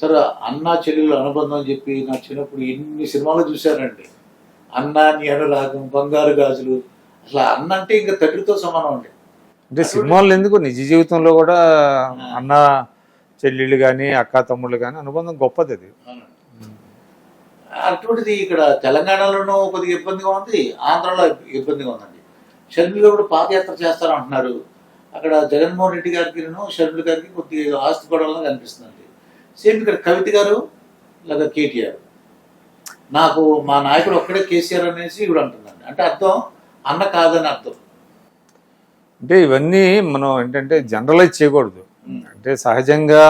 సరే అన్న చెల్లెలు అనుబంధం అని చెప్పి నా చిన్నప్పుడు ఎన్ని సినిమాలు చూశానండి అన్న నీ అనురాగం బంగారు గాజులు. అసలు అన్న అంటే ఇంకా తండ్రితో సమానం అండి. అంటే సినిమాలు ఎందుకు? నిజ జీవితంలో కూడా అన్న చెల్లెళ్ళు కానీ అక్క తమ్ముళ్ళు కానీ అనుబంధం గొప్పది అది. అటువంటిది ఇక్కడ తెలంగాణలోనూ కొద్దిగా ఇబ్బందిగా ఉంది ఆంధ్రాలో ఇబ్బందిగా ఉందండి. షర్మిల కూడా పాదయాత్ర చేస్తారంటున్నారు. అక్కడ జగన్మోహన్ రెడ్డి గారికి షర్మిల గారికి కొద్దిగా ఆస్తి పడాలని కనిపిస్తుందండి. సేమ్ ఇక్కడ కవిత గారు లేదా కేటీఆర్. నాకు మా నాయకుడు ఒక్కడే కేసీఆర్ అనేసి ఇప్పుడు అంటుందండి అంటే అర్థం? అన్న కాదని అర్థం. అంటే ఇవన్నీ మనం ఏంటంటే జనరలైజ్ చేయకూడదు. అంటే సహజంగా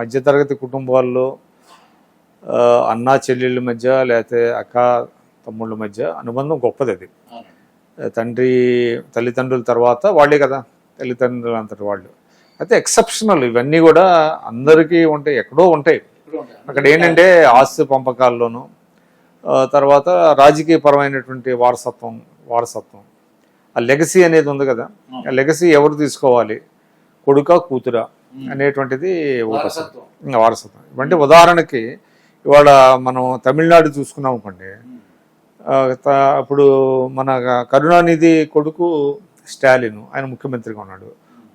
మధ్యతరగతి కుటుంబాల్లో అన్న చెల్లెళ్ళ మధ్య లేకపోతే అక్క తమ్ముళ్ళ మధ్య అనుబంధం గొప్పది అది. తండ్రి తల్లిదండ్రుల తర్వాత వాళ్ళే కదా. తల్లిదండ్రులు అంతటి వాళ్ళు. అయితే ఎక్సెప్షనల్ ఇవన్నీ కూడా అందరికీ ఉంటాయి ఎక్కడో ఉంటాయి. అక్కడ ఏంటంటే ఆస్తి పంపకాల్లోనూ తర్వాత రాజకీయపరమైనటువంటి వారసత్వం వారసత్వం. ఆ లెగసీ అనేది ఉంది కదా ఆ. లెగసీ ఎవరు తీసుకోవాలి? కొడుక కూతురా అనేటువంటిది వారసత్వం. అంటే ఉదాహరణకి ఇవాళ మనం తమిళనాడు చూసుకున్నాం అనుకోండి. అప్పుడు మన కరుణానిధి కొడుకు స్టాలిన్ ఆయన ముఖ్యమంత్రిగా ఉన్నాడు.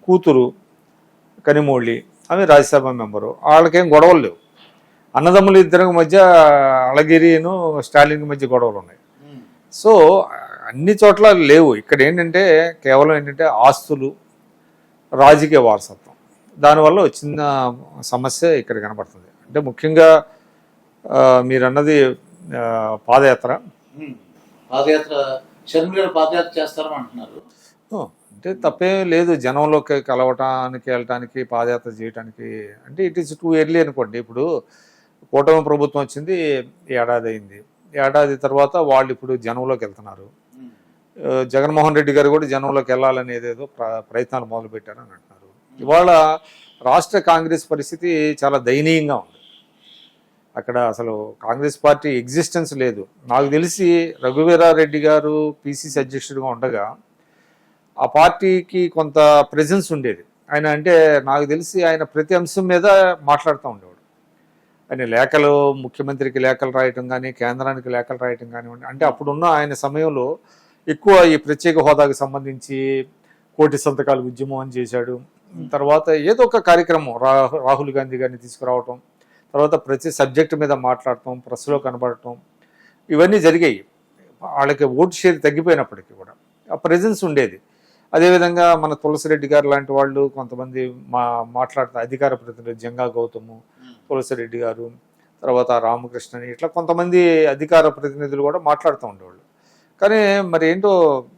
కూతురు కనిమోళ్ళి ఆమె రాజ్యసభ మెంబరు. వాళ్ళకేం గొడవలు లేవు. అన్నదమ్ములు ఇద్దరికి మధ్య అళగిరిను స్టాలిన్ మధ్య గొడవలు ఉన్నాయి. సో అన్ని చోట్ల లేవు. ఇక్కడ ఏంటంటే కేవలం ఏంటంటే ఆస్తులు రాజకీయ వారసత్వం. దానివల్ల చిన్న సమస్య ఇక్కడ కనబడుతుంది. అంటే ముఖ్యంగా మీరన్నది పాదయాత్ర. పాదయాత్ర షర్మిల పాదయాత్ర చేస్తారని అంటున్నారు. అంటే తప్పేం లేదు జనంలోకి కలవటానికి వెళ్ళటానికి పాదయాత్ర చేయటానికి. అంటే ఇట్ ఈస్ టూ ఎర్లీ అనుకోండి. ఇప్పుడు కూటమి ప్రభుత్వం వచ్చింది ఏడాది అయింది. ఏడాది తర్వాత వాళ్ళు ఇప్పుడు జనంలోకి వెళ్తున్నారు. జగన్మోహన్ రెడ్డి గారు కూడా జనంలోకి వెళ్ళాలనేది ఏదో ప్ర- ప్రయత్నాలు మొదలు పెట్టారని అంటున్నారు. ఇవాళ రాష్ట్ర కాంగ్రెస్ పరిస్థితి చాలా దయనీయంగా ఉంది. అక్కడ అసలు కాంగ్రెస్ పార్టీ ఎగ్జిస్టెన్స్ లేదు. నాకు తెలిసి రఘువీరారెడ్డి గారు పిసిసి అధ్యక్షుడిగా ఉండగా ఆ పార్టీకి కొంత ప్రెజెన్స్ ఉండేది. ఆయన అంటే నాకు తెలిసి ఆయన ప్రతి అంశం మీద మాట్లాడుతూ ఉండేవాడు. ఆయన లేఖలు ముఖ్యమంత్రికి లేఖలు రాయటం కానీ కేంద్రానికి లేఖలు రాయటం కానివ్వండి అంటే అప్పుడున్న ఆయన సమయంలో ఎక్కువ ఈ ప్రత్యేక హోదాకు సంబంధించి కోటి సంతకాలు ఉద్యమం అని చేశాడు. తర్వాత ఏదో ఒక కార్యక్రమం రాహుల్ గాంధీ గారిని తీసుకురావటం తర్వాత ప్రతి సబ్జెక్ట్ మీద మాట్లాడటం ప్రెస్లో కనబడటం ఇవన్నీ జరిగాయి. వాళ్ళకి ఓటు షేర్ తగ్గిపోయినప్పటికీ కూడా ఆ ప్రెజెన్స్ ఉండేది. అదేవిధంగా మన తులసిరెడ్డి గారు లాంటి వాళ్ళు కొంతమంది మా మాట్లాడుతున్న అధికార ప్రతినిధి జంగా గౌతము తులసిరెడ్డి గారు తర్వాత రామకృష్ణని ఇట్లా కొంతమంది అధికార ప్రతినిధులు కూడా మాట్లాడుతూ ఉండేవాళ్ళు. కానీ మరి ఏంటో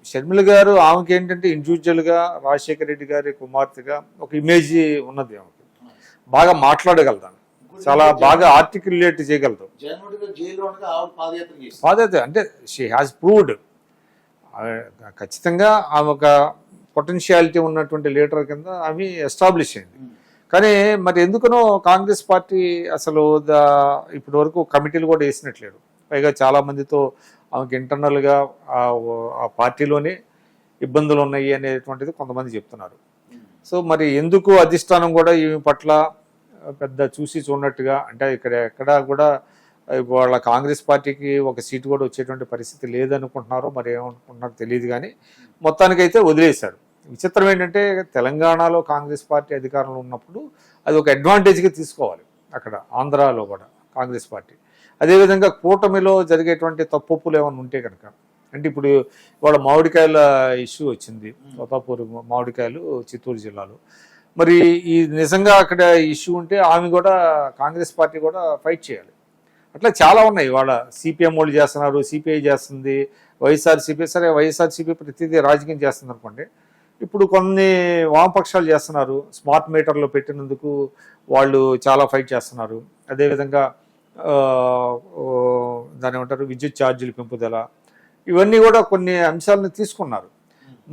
షర్మిల గారు ఆమెకి ఏంటంటే ఇండివిజువల్గా రాజశేఖర రెడ్డి గారి కుమార్తెగా ఒక ఇమేజ్ ఉన్నది ఆమెకి. బాగా మాట్లాడగలుగుతాను చాలా బాగా ఆర్టికులేట్ ఆవిడ పాదయాత్ర అంటే షీ హ్యాస్ ప్రూవ్డ్ ఖచ్చితంగా ఆమె ఒక పొటెన్షియాలిటీ ఉన్నటువంటి లీడర్ కింద ఆమె ఎస్టాబ్లిష్ అయింది. కానీ మరి ఎందుకనో కాంగ్రెస్ పార్టీ అసలు దా ఇప్పటి వరకు కమిటీలు కూడా వేసినట్లేడు పైగా చాలా మందితో ఆమెకి ఇంటర్నల్గా ఆ పార్టీలోనే ఇబ్బందులు ఉన్నాయి అనేటువంటిది కొంతమంది చెప్తున్నారు. సో మరి ఎందుకు అధిష్టానం కూడా ఈ పట్ల పెద్ద చూసి చూడనట్టుగా అంటే ఇక్కడ ఎక్కడ కూడా వాళ్ళ కాంగ్రెస్ పార్టీకి ఒక సీటు కూడా వచ్చేటువంటి పరిస్థితి లేదనుకుంటున్నారో మరి ఏమనుకుంటున్నారో తెలియదు కానీ మొత్తానికైతే వదిలేశారు. విచిత్రం ఏంటంటే తెలంగాణలో కాంగ్రెస్ పార్టీ అధికారంలో ఉన్నప్పుడు అది ఒక అడ్వాంటేజ్గా తీసుకోవాలి అక్కడ ఆంధ్రాలో కూడా కాంగ్రెస్ పార్టీ. అదేవిధంగా కూటమిలో జరిగేటువంటి తప్పులు ఏమైనా ఉంటే కనుక అంటే ఇప్పుడు ఇవాళ మామిడికాయల ఇష్యూ వచ్చింది తోతాపూర్ మామిడికాయలు చిత్తూరు జిల్లాలో. మరి ఈ నిజంగా అక్కడ ఇష్యూ ఉంటే ఆమె కూడా కాంగ్రెస్ పార్టీ కూడా ఫైట్ చేయాలి. అట్లా చాలా ఉన్నాయి. ఇవాళ సిపిఎం వాళ్ళు చేస్తున్నారు సిపిఐ చేస్తుంది వైఎస్ఆర్సీపీ సరే వైఎస్ఆర్సీపీ ప్రతిదీ రాజకీయం చేస్తుంది అనుకోండి. ఇప్పుడు కొన్ని వామపక్షాలు చేస్తున్నారు. స్మార్ట్ మీటర్లు పెట్టినందుకు వాళ్ళు చాలా ఫైట్ చేస్తున్నారు. అదేవిధంగా దాని ఏమంటారు? విద్యుత్ ఛార్జీలు పెంపుదల. ఇవన్నీ కూడా కొన్ని అంశాలను తీసుకున్నారు.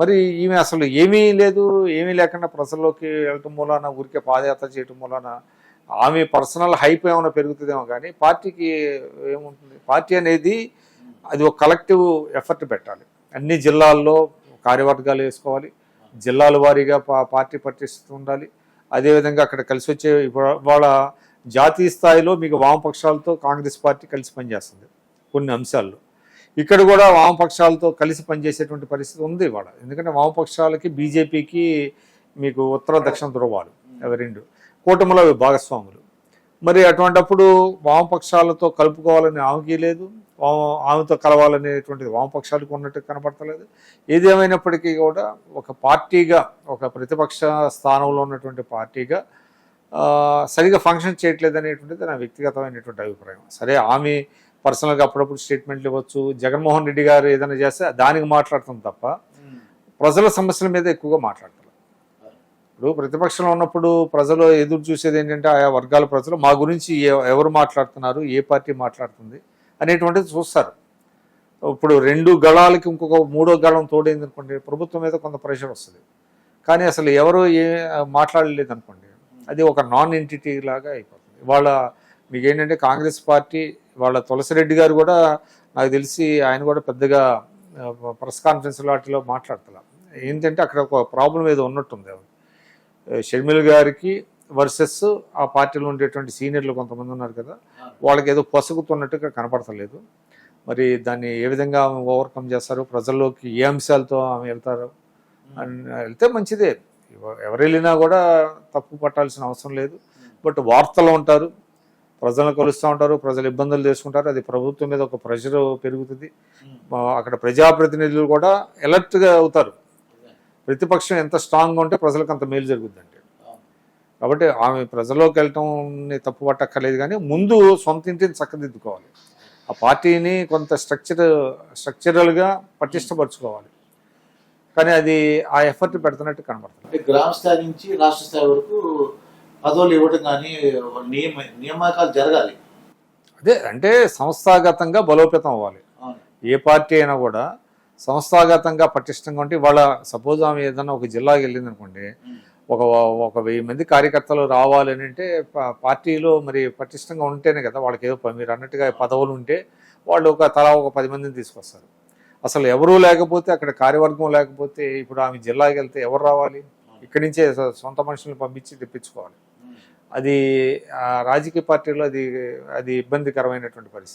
మరి ఈమె అసలు ఏమీ లేదు ఏమీ లేకుండా ప్రజల్లోకి వెళ్ళటం మూలాన ఊరికే పాదయాత్ర చేయటం మూలాన ఆమె పర్సనల్ హైప్ ఏమైనా పెరుగుతుందేమో కానీ పార్టీకి ఏముంటుంది? పార్టీ అనేది అది ఒక కలెక్టివ్ ఎఫర్ట్ పెట్టాలి. అన్ని జిల్లాల్లో కార్యవర్గాలు వేసుకోవాలి. జిల్లాల వారీగా పా- పార్టీ పటిస్తూ ఉండాలి. అదేవిధంగా అక్కడ కలిసి వచ్చే ఇవాళ జాతీయ స్థాయిలో మీకు వామపక్షాలతో కాంగ్రెస్ పార్టీ కలిసి పనిచేస్తుంది కొన్ని అంశాల్లో. ఇక్కడ కూడా వామపక్షాలతో కలిసి పనిచేసేటువంటి పరిస్థితి ఉంది ఇవాళ. ఎందుకంటే వామపక్షాలకి బీజేపీకి మీకు ఉత్తర దక్షిణ ధృవాలు అవి రెండు. కూటమిలో అవి భాగస్వాములు. మరి అటువంటప్పుడు వామపక్షాలతో కలుపుకోవాలని ఆమెకి లేదు. వామ- ఆమెతో కలవాలనేటువంటిది వామపక్షాలకు ఉన్నట్టు కనపడతలేదు. ఏదేమైనప్పటికీ కూడా ఒక పార్టీగా ఒక ప్రతిపక్ష స్థానంలో ఉన్నటువంటి పార్టీగా సరిగా ఫంక్షన్ చేయట్లేదు అనేటువంటిది నా వ్యక్తిగతమైనటువంటి అభిప్రాయం. సరే ఆమె పర్సనల్గా అప్పుడప్పుడు స్టేట్మెంట్లు ఇవ్వచ్చు. జగన్మోహన్ రెడ్డి గారు ఏదైనా చేస్తే దానికి మాట్లాడుతుంది తప్ప ప్రజల సమస్యల మీద ఎక్కువగా మాట్లాడతారు ఇప్పుడు ప్రతిపక్షంలో ఉన్నప్పుడు ప్రజలు ఎదురు చూసేది ఏంటంటే ఆయా వర్గాల ప్రజలు మా గురించి ఎవరు మాట్లాడుతున్నారు ఏ పార్టీ మాట్లాడుతుంది అనేటువంటిది చూస్తారు. ఇప్పుడు రెండు గళాలకి ఇంకొక మూడో గళం తోడైంది అనుకోండి ప్రభుత్వం మీద కొంత ప్రెషర్ వస్తుంది. కానీ అసలు ఎవరు ఏ మాట్లాడలేదు అనుకోండి అది ఒక నాన్ ఎంటిటీ లాగా అయిపోతుంది. వాళ్ళ మీకేంటంటే కాంగ్రెస్ పార్టీ వాళ్ళ తులసిరెడ్డి గారు కూడా నాకు తెలిసి ఆయన కూడా పెద్దగా ప్రెస్ కాన్ఫరెన్స్ లాంటిలో మాట్లాడతల. ఏంటంటే అక్కడ ఒక ప్రాబ్లం ఏదో ఉన్నట్టుంది. షర్మిల్ గారికి వర్సెస్ ఆ పార్టీలో ఉండేటువంటి సీనియర్లు కొంతమంది ఉన్నారు కదా వాళ్ళకి ఏదో పొసగుతున్నట్టుగా కనపడతలేదు. మరి దాన్ని ఏ విధంగా ఆమె ఓవర్కమ్ చేస్తారు ప్రజల్లోకి ఏ అంశాలతో ఆమె వెళ్తారు అని వెళ్తే మంచిదే. ఎవరు వెళ్ళినా కూడా తప్పు పట్టాల్సిన అవసరం లేదు. బట్ వార్తలు ఉంటారు ప్రజలను కలుస్తూ ఉంటారు ప్రజలు ఇబ్బందులు చేసుకుంటారు అది ప్రభుత్వం మీద ఒక ప్రెషర్ పెరుగుతుంది. అక్కడ ప్రజాప్రతినిధులు కూడా ఎలర్ట్గా అవుతారు. ప్రతిపక్షం ఎంత స్ట్రాంగ్గా ఉంటే ప్రజలకు అంత మేలు జరుగుతుందండి కాబట్టి ఆమె ప్రజల్లోకి వెళ్ళటం తప్పు పట్టక్కర్లేదు కానీ ముందు సొంత ఇంటిని చక్కదిద్దుకోవాలి. ఆ పార్టీని కొంత స్ట్రక్చర్ స్ట్రక్చరల్గా పటిష్టపరచుకోవాలి. కానీ అది ఆ ఎఫర్ట్ పెడుతున్నట్టు కనబడుతుంది. అంటే గ్రామ స్థాయి నుంచి రాష్ట్ర స్థాయి వరకు పదవులు ఇవ్వడం కానీ నియమ నియామకాలు జరగాలి. అదే అంటే సంస్థాగతంగా బలోపేతం అవ్వాలి. ఏ పార్టీ అయినా కూడా సంస్థాగతంగా పటిష్టంగా ఉంటే వాళ్ళ సపోజ్ ఆమె ఏదైనా ఒక జిల్లాకి వెళ్ళింది అనుకోండి ఒక ఒక వెయ్యి మంది కార్యకర్తలు రావాలి అని అంటే పార్టీలో మరి పటిష్టంగా ఉంటేనే కదా వాళ్ళకి ఏదో మీరు అన్నట్టుగా పదవులు ఉంటే వాళ్ళు ఒక తలా ఒక పది మందిని తీసుకొస్తారు. అసలు ఎవరూ లేకపోతే అక్కడ కార్యవర్గం లేకపోతే ఇప్పుడు ఆమె జిల్లాకి వెళ్తే ఎవరు రావాలి? ఇక్కడి నుంచే సొ- సొంత మనుషులను పంపించి తెప్పించుకోవాలి. అది రాజకీయ పార్టీలో అది అది ఇబ్బందికరమైనటువంటి పరిస్థితి.